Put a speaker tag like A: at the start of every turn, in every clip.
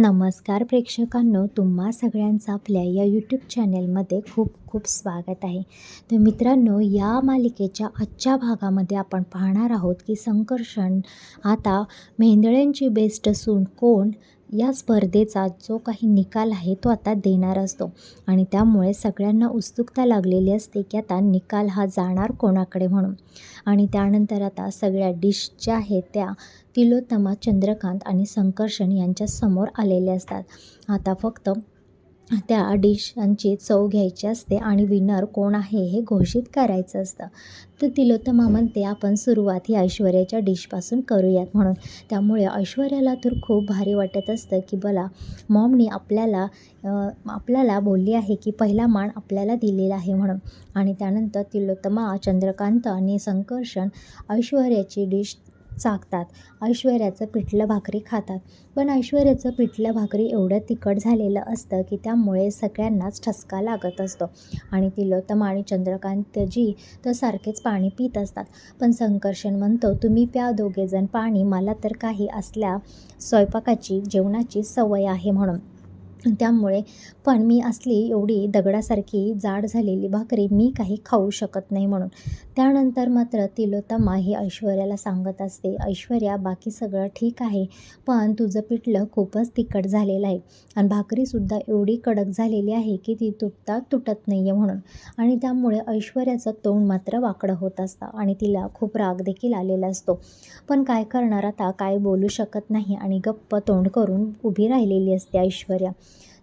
A: नमस्कार प्रेक्षकांनो तुम्हा सगळ्यांचं आपल्या या यूट्यूब चॅनलमध्ये खूप खूप स्वागत आहे. तर मित्रांनो या मालिकेच्या आजच्या भागामध्ये आपण पाहणार आहोत की संकर्षण आता मेंदळ्यांची बेस्ट सून कोण? या स्पर्धेचा जो काही निकाल आहे तो आता देणार असतो. आणि त्यामुळे सगळ्यांना उत्सुकता लागलेली असते की आता निकाल हा जाणार कोणाकडे म्हणून. आणि त्यानंतर आता सगळ्या डिश ज्या आहेत त्या तिलोत्तमा चंद्रकांत आणि संकर्षण यांच्यासमोर आलेल्या असतात. आता फक्त त्या डिशांची चव घ्यायची असते आणि विनर कोण आहे हे घोषित करायचं असतं. तर तिलोत्तमा म्हणते आपण सुरुवात ही ऐश्वर्याच्या डिशपासून करूयात. म्हणून त्यामुळे ऐश्वर्याला तर खूप भारी वाटत असतं की बला मॉमनी आपल्याला आपल्याला बोलली आहे की पहिला मान आपल्याला दिलेला आहे. म्हणून आणि त्यानंतर तिलोत्तमा चंद्रकांत आणि संकर्षण ऐश्वर्याची डिश चाकतात. ऐश्वर्याचं पिठलं भाकरी खातात. पण ऐश्वर्याचं पिठलं भाकरी एवढं तिखट झालेलं असतं की त्यामुळे सगळ्यांनाच ठसका लागत असतो. आणि तिलोत्तम आणि चंद्रकांतजी तर सारखेच पाणी पित असतात. पण संकर्षण म्हणतो तुम्ही प्या दोघेजण पाणी मला तर काही असल्या स्वयंपाकाची जेवणाची सवय आहे म्हणून. त्यामुळे पण मी असली एवढी दगडासारखी जाड झालेली भाकरी मी काही खाऊ शकत नाही म्हणून. त्यानंतर मात्र तिलोत्तमा ही ऐश्वर्याला सांगत असते ऐश्वर्या बाकी सगळं ठीक आहे पण तुझं पिठलं खूपच तिखट झालेलं आहे आणि भाकरीसुद्धा एवढी कडक झालेली आहे की ती तुटता तुटत नाही आहे म्हणून. आणि त्यामुळे ऐश्वर्याचं तोंड मात्र वाकडं होत असतं आणि तिला खूप राग देखील आलेला असतो. पण काय करणार आता? काय बोलू शकत नाही आणि गप्प तोंड करून उभी राहिलेली असते ऐश्वर्या.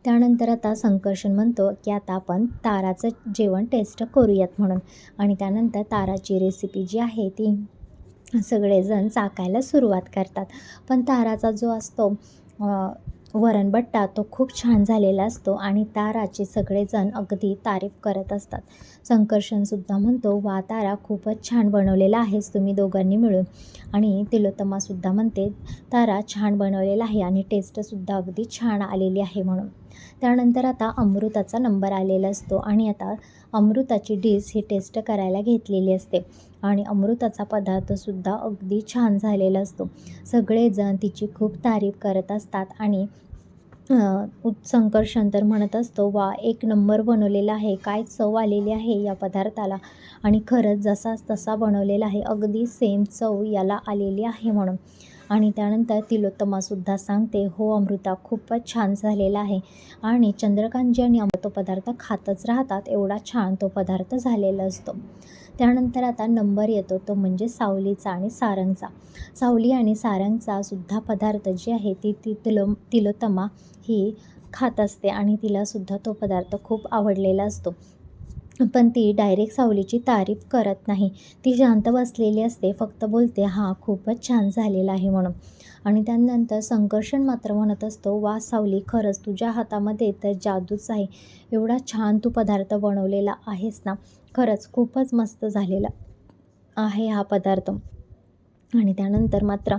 A: त्यानंतर आता संकर्षण म्हणतो की आता आपण ताराचं जेवण टेस्ट करूयात म्हणून. आणि त्यानंतर ताराची रेसिपी जी आहे ती सगळेजण चाकायला सुरुवात करतात. पण ताराचा जो असतो वरणबट्टा तो खूप छान झालेला असतो आणि ताराचे सगळेजण अगदी तारीफ करत असतात. संकर्षणसुद्धा म्हणतो वा तारा खूपच छान बनवलेला आहेस तुम्ही दोघांनी मिळून. आणि तिलोत्तमासुद्धा म्हणते तारा छान बनवलेला आहे आणि टेस्टसुद्धा अगदी छान आलेली आहे म्हणून. त्यानंतर आता अमृताचा नंबर आलेला असतो आणि आता अमृताची डिश ही टेस्ट करायला घेतलेली असते. आणि अमृताचा पदार्थसुद्धा अगदी छान झालेला असतो. सगळेजण तिची खूप तारीफ करत असतात आणि संकर्षण तर म्हणत असतो वा एक नंबर बनवलेला आहे. काय चव आलेली आहे या पदार्थाला? आणि खरंच जसाच तसा बनवलेला आहे अगदी सेम चव याला आलेली आहे म्हणून. आणि त्यानंतर तिलोत्तमासुद्धा सांगते हो अमृता खूपच छान झालेला आहे. आणि चंद्रकांतजी आणि तो पदार्थ खातच राहतात एवढा छान तो पदार्थ झालेला असतो. त्यानंतर आता नंबर येतो तो म्हणजे सावलीचा आणि सारंगचा. सावली आणि सारंगचा सुद्धा पदार्थ जे आहे ती ती तिलो तिलोत्तमा ही खात असते आणि तिलासुद्धा तो पदार्थ खूप आवडलेला असतो. पण ती डायरेक्ट सावलीची तारीफ करत नाही. ती शांत बसलेली असते फक्त बोलते हा खूपच छान झालेला आहे म्हणून. आणि त्यानंतर संकर्षण मात्र म्हणत असतो वा सावली खरंच तुझ्या हातामध्ये तर जादूच आहे. एवढा छान तू पदार्थ बनवलेला आहेस ना. खरंच खूपच मस्त झालेला आहे हा पदार्थ. आणि त्यानंतर मात्र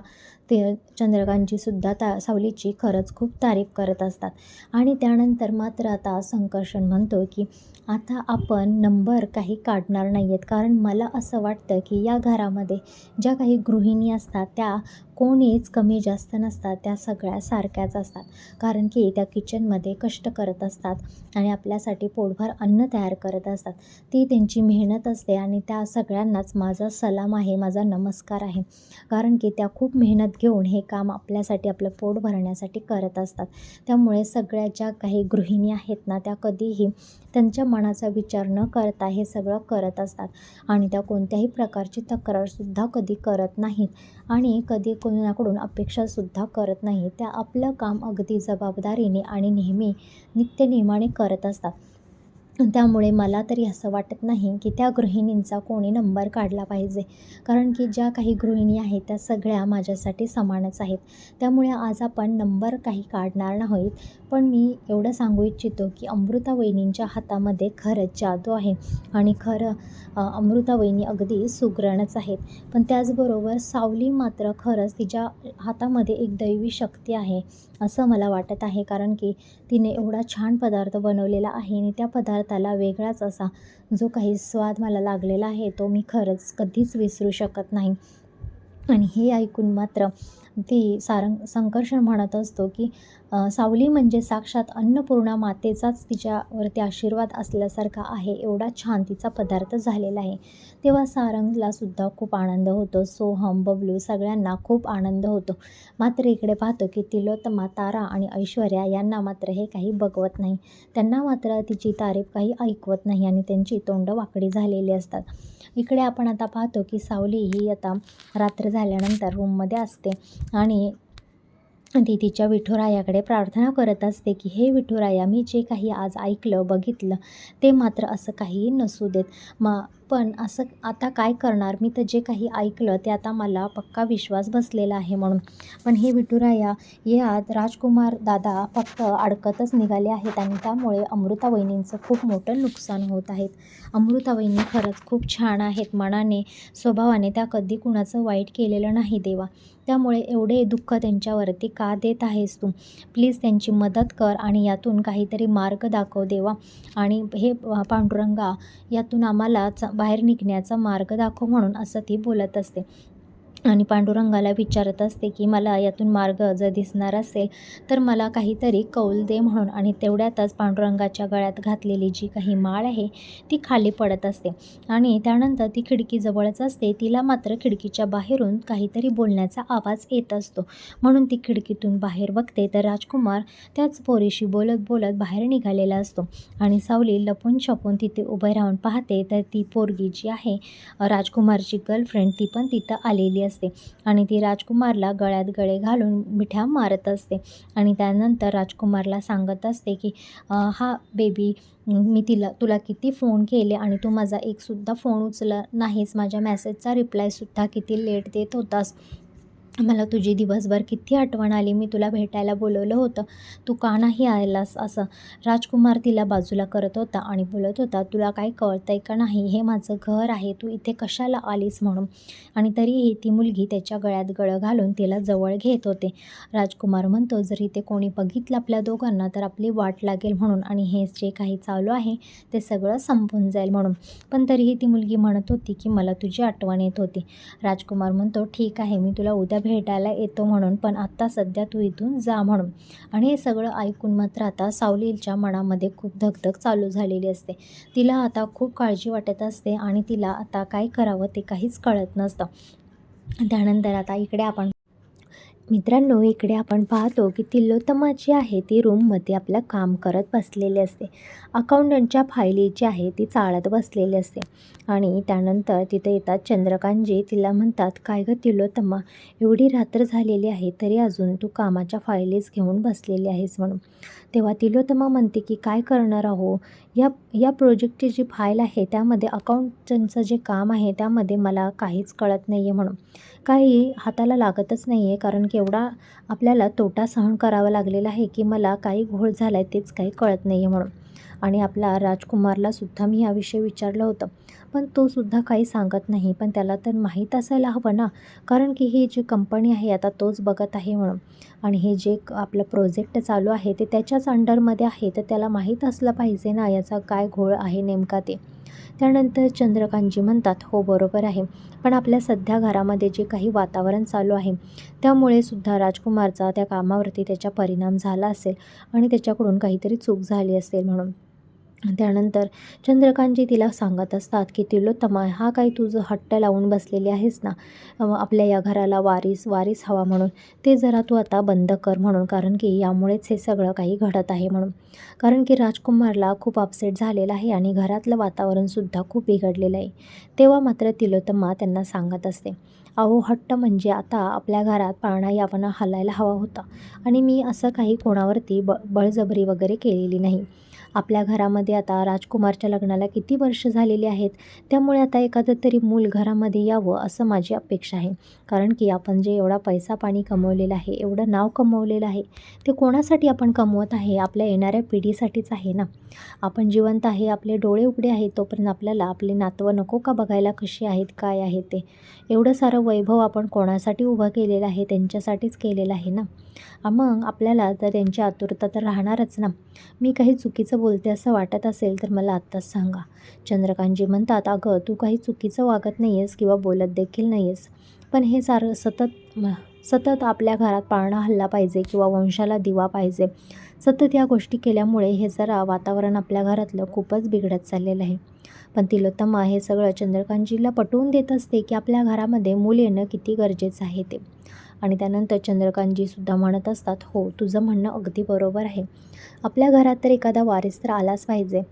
A: ते चंद्रकांतजीसुद्धा ता सावलीची खरंच खूप तारीफ करत असतात. आणि त्यानंतर मात्र आता संकर्षण म्हणतो की आता आपण नंबर काही काढणार नाही आहेत कारण मला असं वाटतं की या घरामध्ये ज्या काही गृहिणी असतात त्या कोणीच कमी जास्त नसतात. त्या सगळ्या सारख्याच असतात. कारण की त्या किचनमध्ये कष्ट करत असतात आणि आपल्यासाठी पोटभर अन्न तयार करत असतात. ती त्यांची मेहनत असते आणि त्या सगळ्यांनाच माझा सलाम आहे माझा नमस्कार आहे. कारण की त्या खूप मेहनत घेऊन हे काम आपल्यासाठी आपलं पोट भरण्यासाठी करत असतात. त्यामुळे सगळ्या ज्या काही गृहिणी आहेत ना त्या कधीही त्यांच्या मनाचा विचार न करता हे सगळं करत असतात. आणि त्या कोणत्याही प्रकारची तक्रारसुद्धा कधी करत नाहीत. आणि कधी कोणाकडून अपेक्षासुद्धा करत नाही त्या आपलं काम अगदी जबाबदारीने आणि नेहमी नित्यनियमाने करत असतात. त्यामुळे मला तरी असं वाटत नाही की त्या गृहिणींचा कोणी नंबर काढला पाहिजे. कारण की ज्या काही गृहिणी आहेत त्या सगळ्या माझ्यासाठी समानच आहेत. त्यामुळे आज आपण नंबर काही काढणार नाहीत. पण मी एवढं सांगू इच्छितो की अमृता वहिनींच्या हातामध्ये खरंच जादू आहे. आणि खरं अमृता वहिनी अगदी सुगरणच आहेत. पण त्याचबरोबर सावली मात्र खरंच तिच्या हातामध्ये एक दैवी शक्ती आहे. असं मला वाटत आहे. कारण की तिने एवढा छान पदार्थ बनवलेला आहे आणि त्या पदार्थाला वेगळाच असा जो काही स्वाद मला लागलेला आहे तो मी खरंच कधीच विसरू शकत नाही. आणि हे ऐकून मात्र ती सारंग संकर्षण म्हणत असतो की सावली म्हणजे साक्षात अन्नपूर्णा मातेचाच तिच्यावरती आशीर्वाद असल्यासारखा आहे एवढा छान तिचा पदार्थ झालेला आहे. तेव्हा सारंगला सुद्धा खूप आनंद होतो. सोहम बबलू सगळ्यांना खूप आनंद होतो. मात्र इकडे पाहतो की तिलोत्तमा तारा आणि ऐश्वर्या यांना मात्र हे काही बघवत नाही. त्यांना मात्र तिची तारीफ काही ऐकवत नाही आणि त्यांची तोंड वाकडी झालेली असतात. इकडे आपण आता पाहतो की सावली ही आता रात्र झाल्यानंतर रूममध्ये असते. आणि ती तिच्या विठुरायाकडे प्रार्थना करत असते की हे विठुराया मी जे काही आज ऐकलं बघितलं ते मात्र असं काहीही नसू देत. मा पण असं आता काय करणार? मी तर जे काही ऐकलं ते आता मला पक्का विश्वास बसलेला आहे म्हणून. पण हे विठुराया यात राजकुमार दादा फक्त अडकतच निघाले आहेत आणि त्यामुळे अमृता वहिनींचं खूप मोठं नुकसान होत आहेत अमृता वहिनी खरंच खूप छान आहेत. मनाने स्वभावाने त्या कधी कुणाचं वाईट केलेलं नाही देवा. त्यामुळे एवढे दुःख त्यांच्यावरती का देत आहेस तू? प्लीज त्यांची मदत कर आणि यातून काहीतरी मार्ग दाखव देवा. आणि हे पांडुरंगा यातून आम्हाला च बाहेर निघण्याचा मार्ग दाखव म्हणून असं ती बोलत असते. आणि पांडुरंगाला विचारत असते की मला यातून मार्ग जर दिसणार असेल तर मला काहीतरी कौल दे म्हणून. आणि तेवढ्यातच पांडुरंगाच्या गळ्यात घातलेली जी काही माळ आहे ती खाली पडत असते. आणि त्यानंतर ती खिडकीजवळच असते. तिला मात्र खिडकीच्या बाहेरून काहीतरी बोलण्याचा आवाज येत असतो. म्हणून ती खिडकीतून बाहेर बघते तर राजकुमार त्याच पोरीशी बोलत बोलत बाहेर निघालेला असतो. आणि सावली लपून छपून तिथे उभे राहून पाहते तर ती पोरगी जी आहे राजकुमारची गर्लफ्रेंड ती पण तिथं आलेली असते. आणि ती राजकुमारला गळ्यात गळे घालून मिठ्या मारत असते. आणि त्यानंतर राजकुमारला सांगत असते की हा बेबी मी तिला तुला किती फोन केले आणि तू माझा एकसुद्धा फोन उचला नाहीस. माझ्या मेसेजचा रिप्लायसुद्धा किती लेट देत होतास. मला तुझी दिवसभर किती आठवण आली. मी तुला भेटायला बोलवलं होतं. तू का नाही आलास असं. राजकुमार तिला बाजूला करत होता आणि बोलत होता तुला काय कळतं आहे का नाही? हे माझं घर आहे. तू इथे कशाला आलीस म्हणून? आणि तरीही ती मुलगी त्याच्या गळ्यात गळं घालून तिला जवळ घेत होते. राजकुमार म्हणतो जर इथे कोणी बघितलं आपल्या दोघांना तर आपली वाट लागेल म्हणून आणि हे जे काही चालू आहे ते सगळं संपून जाईल म्हणून. पण तरीही ती मुलगी म्हणत होती की मला तुझी आठवण येत होती. राजकुमार म्हणतो ठीक आहे. मी तुला उद्या भेटायला येतो म्हणून पण आत्ता सध्या तू इथून जा म्हणून. आणि हे सगळं ऐकून मात्र आता सावलीलच्या मनामध्ये खूप धगधग चालू झालेली असते. तिला आता खूप काळजी वाटत असते आणि तिला आता काय करावं ते काहीच कळत नसतं. त्यानंतर आता इकडे आपण मित्रांनो इकडे आपण पाहतो की तिल्लोत्तमा जी आहे ती रूममध्ये आपलं काम करत बसलेली असते. अकाउंटंटच्या फायली जी आहे ती चाळत बसलेली असते. आणि त्यानंतर तिथे येतात चंद्रकांतजी. तिला म्हणतात काय गं तिल्लोत्तमा एवढी रात्र झालेली आहे तरी अजून तू कामाच्या फायलीच घेऊन बसलेली आहेस म्हणून. तेव्हा तिलोत्तमा म्हणते की काय करणार आहो? या या प्रोजेक्टची जी फाईल आहे त्यामध्ये अकाउंटंटचं जे काम आहे त्यामध्ये मला काहीच कळत नाही आहे म्हणून. काही हाताला लागतच नाही आहे कारण की एवढा आपल्याला तोटा सहन करावा लागलेला आहे की मला काही घोळ झाला आहे तेच काही कळत नाही आहे म्हणून. आणि आपला राजकुमारला सुद्धा मी याविषयी विचारलं होतं. पण तो सुद्धा काही सांगत नाही पण त्याला तर माहीत असायला हवं ना. कारण की ही जी कंपनी आहे आता तोच बघत आहे म्हणून. आणि हे जे आपलं प्रोजेक्ट चालू आहे ते त्याच्याच अंडरमध्ये आहे तर त्याला माहीत असलं पाहिजे ना याचा काय घोळ आहे नेमका ते. त्यानंतर चंद्रकांतजी म्हणतात हो बरोबर आहे. पण आपल्या सध्या घरामध्ये जे काही वातावरण चालू आहे त्यामुळे सुद्धा राजकुमारचा त्या कामावरती त्याचा परिणाम झाला असेल आणि त्याच्याकडून काहीतरी चूक झाली असेल म्हणून. त्यानंतर चंद्रकांतजी तिला सांगत असतात की तिलोत्तमा हा काही तुझं हट्ट लावून बसलेली आहेस ना आपल्या या घराला वारीस वारीस हवा म्हणून ते जरा तू आता बंद कर म्हणून कारण की यामुळेच हे सगळं काही घडत आहे म्हणून. कारण की राजकुमारला खूप अपसेट झालेला आहे आणि घरातलं वातावरणसुद्धा खूप बिघडलेलं आहे. तेव्हा मात्र तिलोत्तमा त्यांना सांगत असते अहो हट्ट म्हणजे आता आपल्या घरात पाळणा यावना हलायला हवा होता आणि मी असं काही कोणावरती ब बळजबरी वगैरे केलेली नाही. आपल्या घरामध्ये आता राजकुमारच्या लग्नाला किती वर्ष झालेली आहेत? त्यामुळे आता एखादं तरी मूल घरामध्ये यावं असं माझी अपेक्षा आहे. कारण की आपण जे एवढा पैसा पाणी कमवलेलं आहे एवढं नाव कमवलेलं आहे ते कोणासाठी आपण कमवत आहे? आपल्या येणाऱ्या पिढीसाठीच आहे ना? आपण जिवंत आहे आपले डोळे उघडे आहेत तोपर्यंत आपल्याला आपले नातवं नको का बघायला कशी आहेत काय आहे ते? एवढं सारं वैभव आपण कोणासाठी उभं केलेलं आहे त्यांच्यासाठीच केलेलं आहे ना? मग आपल्याला तर त्यांची आतुरता तर राहणारच ना? मी काही चुकीचं बोलते असं वाटत असेल तर मला आत्ताच सांगा. चंद्रकांतजी म्हणतात अगं तू काही चुकीचं वागत नाही आहेस किंवा बोलत देखील नाही आहेस पण हे सारं सतत सतत आपल्या घरात पाळणा हल्ला पाहिजे किंवा वंशाला दिवा पाहिजे. सतत या गोष्टी केल्यामुळे हे जरा वातावरण आपल्या घरातलं खूपच बिघडत चाललेलं आहे. पण तिलोत्तमा हे सगळं चंद्रकांतजीला पटवून देत असते की आपल्या घरामध्ये मूल येणं किती गरजेचं आहे ते. आणि त्यानंतर चंद्रकांतजीसुद्धा म्हणत असतात हो तुझं म्हणणं अगदी बरोबर आहे. आपल्या घरात तर एखादा वारीस तर आलाच पाहिजे.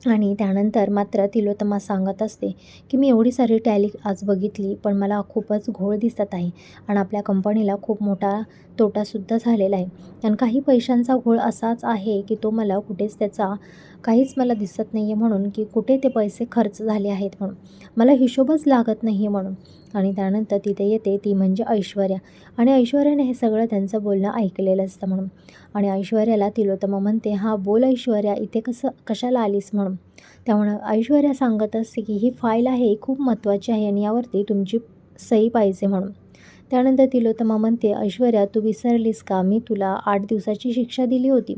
A: आणि त्यानंतर मात्र तिलोत्तमा सांगत असते की मी एवढी सारी टॅली आज बघितली पण मला खूपच घोळ दिसत आहे आणि आपल्या कंपनीला खूप मोठा तोटासुद्धा झालेला आहे. आणि काही पैशांचा घोळ असाच आहे की तो मला कुठेच त्याचा काहीच मला दिसत नाही आहे म्हणून की कुठे ते पैसे खर्च झाले आहेत म्हणून. मला हिशोबच लागत नाही आहे म्हणून. आणि त्यानंतर तिथे येते ती म्हणजे ऐश्वर्या. आणि ऐश्वर्याने हे सगळं त्यांचं बोलणं ऐकलेलं असतं म्हणून. आणि ऐश्वर्याला तिलोत्तमा म्हणते हा बोल ऐश्वर्या इथे कसं कशाला आलीस म्हणून? त्यामुळं ऐश्वर्या सांगत असते की ही फाईल आहे खूप महत्त्वाची आहे आणि यावरती तुमची सही पाहिजे म्हणून. त्यानंतर तिलोत्तमा म्हणते ऐश्वर्या तू विसरलीस का? मी तुला आठ दिवसाची शिक्षा दिली होती.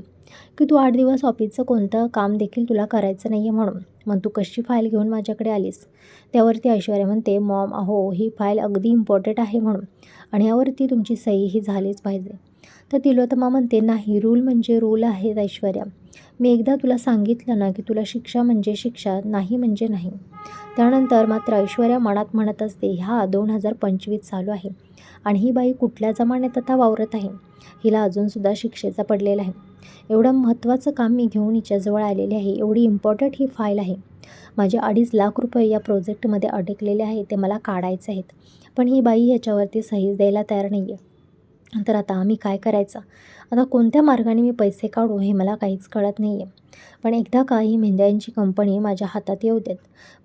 A: की तू आठ दिवस ऑफिसचं कोणतं काम देखील तुला करायचं नाही आहे म्हणून. मग तू कशी फाईल घेऊन माझ्याकडे आलीस? त्यावरती ऐश्वर्या म्हणते मॉम अहो ही फाईल अगदी इम्पॉर्टंट आहे म्हणून आणि यावरती तुमची सही ही झालीच पाहिजे. तर तिलोत्तमा म्हणते नाही रूल म्हणजे रूल आहेत ऐश्वर्या. मी एकदा तुला सांगितलं ना की तुला शिक्षा म्हणजे शिक्षा नाही म्हणजे नाही. त्यानंतर मात्र ऐश्वर्या मनात म्हणत असते ह्या दोन हजार पंचवीस चालू आहे. आणि ही बाई कुठल्या जमान्यात आता वावरत आहे? हिला अजूनसुद्धा शिक्षेचा पडलेला आहे. एवढं महत्त्वाचं काम मी घेऊन हिच्याजवळ आलेले आहे. एवढी इम्पॉर्टंट ही फाईल आहे. माझे अडीच लाख रुपये या प्रोजेक्टमध्ये अडकलेले आहे ते मला काढायचे आहेत. पण ही बाई ह्याच्यावरती सहीच द्यायला तयार नाही आहे तर आता आम्ही काय करायचं? आता कोणत्या मार्गाने मी पैसे काढू हे मला काहीच कळत नाही आहे पण एकदा का ही मेंढ्यांची कंपनी माझ्या हातात येऊ देत.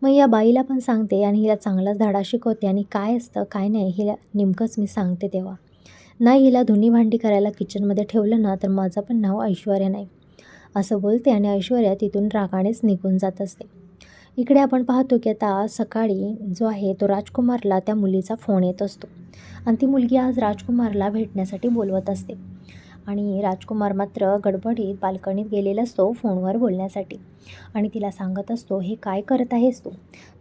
A: मग या बाईला पण सांगते आणि हिला चांगलाच धडा शिकवते आणि काय असतं काय नाही हिला नेमकंच मी सांगते तेव्हा. नाही हिला धुनी भांडी करायला किचनमध्ये ठेवलं ना तर माझं पण नाव ऐश्वर्या नाही. असं बोलते आणि ऐश्वर्या तिथून रागानेच निघून जात असते. इकडे आपण पाहतो की आता सकाळी जो आहे तो राजकुमारला त्या मुलीचा फोन येत असतो. आणि ती मुलगी आज राजकुमारला भेटण्यासाठी बोलवत असते. आणि राजकुमार मात्र गडबडीत बाल्कनीत गेलेला असतो फोनवर बोलण्यासाठी. आणि तिला सांगत असतो हे काय करत आहेस तू?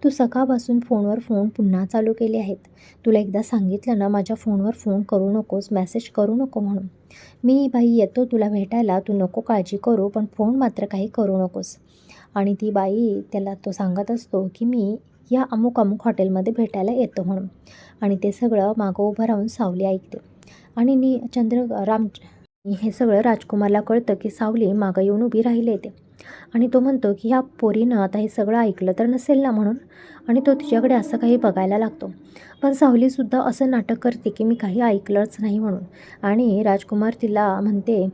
A: तू सकाळपासून फोनवर फोन पुन्हा चालू केले आहेत. तुला एकदा सांगितलं ना माझ्या फोनवर फोन करू नकोस मेसेज करू नको म्हणून. मी बाई येतो तुला भेटायला तू नको काळजी करू पण फोन मात्र काही करू नकोस. आणि ती बाई त्याला तो सांगत असतो की मी या अमुक अमुक हॉटेलमध्ये भेटायला येतो म्हणून. आणि ते सगळं मागं उभं राहून सावली ऐकते. आणि नी चंद्र राम हे सगळं राजकुमारला कळतं की सावली मागं येऊन उभी राहिली येते आणि तो म्हणतो की ह्या पोरीनं आता हे सगळं ऐकलं तर नसेल ना म्हणून. आणि तो तिच्याकडे असं काही बघायला लागतो. पण सावलीसुद्धा असं नाटक करते की मी काही ऐकलंच नाही म्हणून. आणि राजकुमार तिला म्हणते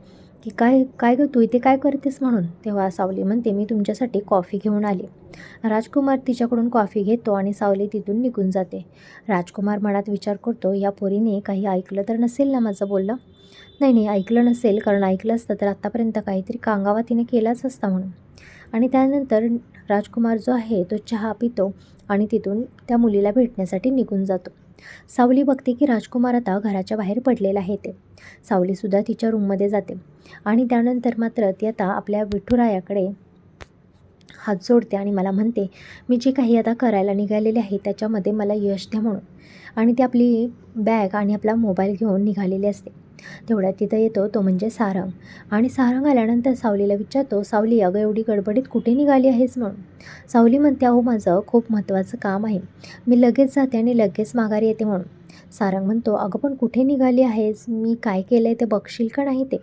A: की काय काय गं तू इथे काय करतेस म्हणून? तेव्हा सावली म्हणते मी तुमच्यासाठी कॉफी घेऊन आली. राजकुमार तिच्याकडून कॉफी घेतो आणि सावली तिथून निघून जाते. राजकुमार मनात विचार करतो या पोरीने काही ऐकलं तर नसेल ना माझं बोललं नाही नाही ऐकलं नसेल कारण ऐकलं असतं तर आत्तापर्यंत काहीतरी कांगावा तिने केलाच असता म्हणून. आणि त्यानंतर राजकुमार जो आहे तो चहा पितो आणि तिथून त्या मुलीला भेटण्यासाठी निघून जातो. सावली बघते की राजकुमार आता घराच्या बाहेर पडलेला आहे ते. सावलीसुद्धा तिच्या रूममध्ये जाते. आणि त्यानंतर मात्र ती आता आपल्या विठुरायाकडे हात जोडते आणि मला म्हणते मी जे काही आता करायला निघालेले आहे त्याच्यामध्ये मला यश द्या म्हणून. आणि ती आपली बॅग आणि आपला मोबाईल घेऊन निघालेली असते. तेवढ्यात तिथं येतो तो म्हणजे सारंग. आणि सारंग आल्यानंतर सावलीला विचारतो सावली अगं एवढी गडबडीत कुठे निघाली आहेस म्हणून? सावली म्हणते अहो माझं खूप महत्त्वाचं काम आहे. मी लगेच जाते आणि लगेच माघारी येते म्हणून. सारंग म्हणतो अगं पण कुठे निघाली आहेस? मी काय केलं आहे ते बघशील का नाही ते?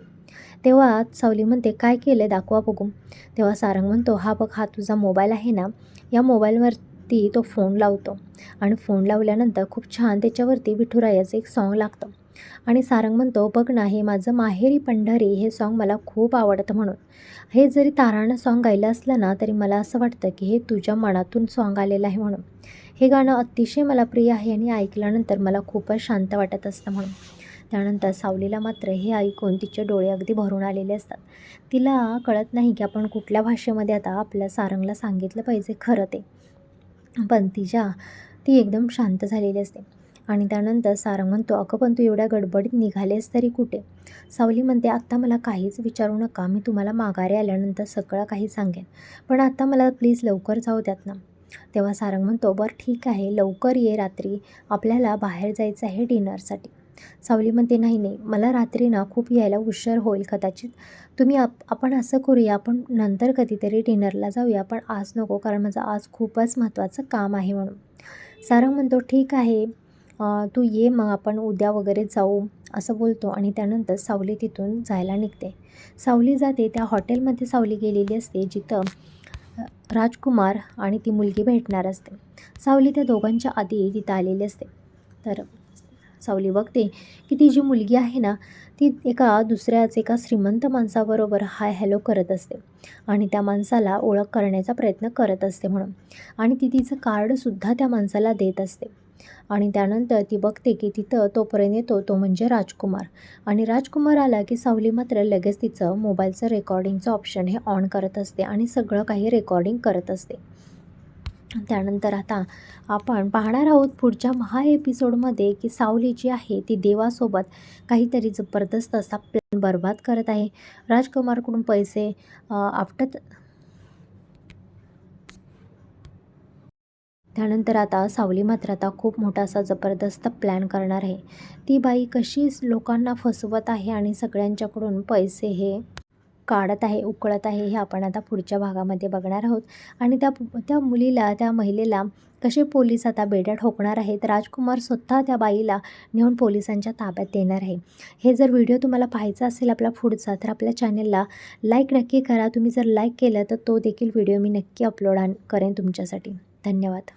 A: तेव्हा सावली म्हणते काय केलं आहे दाखवा बघू तेव्हा सारंग म्हणतो हा बघ हा तुझा मोबाईल आहे ना? या मोबाईलवरती तो फोन लावतो. आणि फोन लावल्यानंतर खूप छान त्याच्यावरती विठुरायाचं एक सॉन्ग लागतं. आणि सारंग म्हणतो बघ ना हे माझं माहेरी पंढरी हे सॉन्ग मला खूप आवडतं म्हणून. हे जरी तारानं सॉन्ग गायलं असलं ना तरी मला असं वाटतं की हे तुझ्या मनातून सॉन्ग आलेलं आहे म्हणून. हे गाणं अतिशय मला प्रिय आहे आणि ऐकल्यानंतर मला खूपच शांत वाटत असतं म्हणून. त्यानंतर सावलीला मात्र हे ऐकून तिचे डोळे अगदी भरून आलेले असतात. तिला कळत नाही की आपण कुठल्या भाषेमध्ये आता आपल्या सारंगला सांगितलं पाहिजे खरं ते. पण तिच्या ती एकदम शांत झालेली असते. आणि त्यानंतर सारंग म्हणतो अगं पण तू एवढ्या गडबडीत निघालेस तरी कुठे? सावली म्हणते आत्ता मला काहीच विचारू नका मी तुम्हाला माघारी आल्यानंतर सगळं काही सांगेन पण आत्ता मला प्लीज लवकर जाऊ द्यात ना. तेव्हा सारंग म्हणतो बरं ठीक आहे लवकर ये रात्री आपल्याला बाहेर जायचं आहे डिनरसाठी. सावली म्हणते नाही नाही मला रात्री ना खूप यायला उशीर होईल कदाचित. तुम्ही आप आपण असं करूया आपण नंतर कधीतरी डिनरला जाऊया पण आज नको कारण माझं आज खूपच महत्त्वाचं काम आहे म्हणून. सारंग म्हणतो ठीक आहे तू ये मग आपण उद्या वगैरे जाऊ असं बोलतो आणि त्यानंतर सावली तिथून जायला निघते. सावली जाते त्या हॉटेलमध्ये सावली गेलेली असते जिथं राजकुमार आणि ती मुलगी भेटणार असते. सावली त्या दोघांच्या आधी तिथं आलेली असते. तर सावली बघते की ती जी मुलगी आहे ना ती एका दुसऱ्याच एका श्रीमंत माणसाबरोबर हाय हॅलो करत असते आणि त्या माणसाला ओळख करण्याचा प्रयत्न करत असते म्हणून. आणि ती तिचं कार्डसुद्धा त्या माणसाला देत असते. आणि त्यानंतर ती बघते की तिथं तोपर्यंत येतो तो म्हणजे राजकुमार. आणि राजकुमार आला की सावली मात्र लगेच तिचं मोबाईलचं रेकॉर्डिंगचं ऑप्शन हे ऑन करत असते आणि सगळं काही रेकॉर्डिंग करत असते. त्यानंतर आता आपण पाहणार आहोत पुढच्या महा एपिसोडमध्ये की सावली जी आहे ती देवासोबत काहीतरी जबरदस्त असा प्लॅन बर्बाद करत आहे. राजकुमारकडून पैसे आपटत त्यानंतर आता सावली मात्र आता खूप मोठा असा जबरदस्त प्लॅन करणार आहे. ती बाई कशी लोकांना फसवत आहे आणि सगळ्यांच्याकडून पैसे हे काढत आहे उकळत आहे हे आपण आता पुढच्या भागामध्ये बघणार आहोत. आणि त्या त्या मुलीला त्या महिलेला कसे पोलीस आता बेड्या ठोकणार आहेत राजकुमार स्वतः त्या बाईला नेऊन पोलिसांच्या ताब्यात देणार आहे. हे जर व्हिडिओ तुम्हाला पाहायचा असेल आपला पुढचा तर आपल्या चॅनलला लाईक नक्की करा. तुम्ही जर लाईक केलं तर तो देखील व्हिडिओ मी नक्की अपलोड करेन तुमच्यासाठी. धन्यवाद.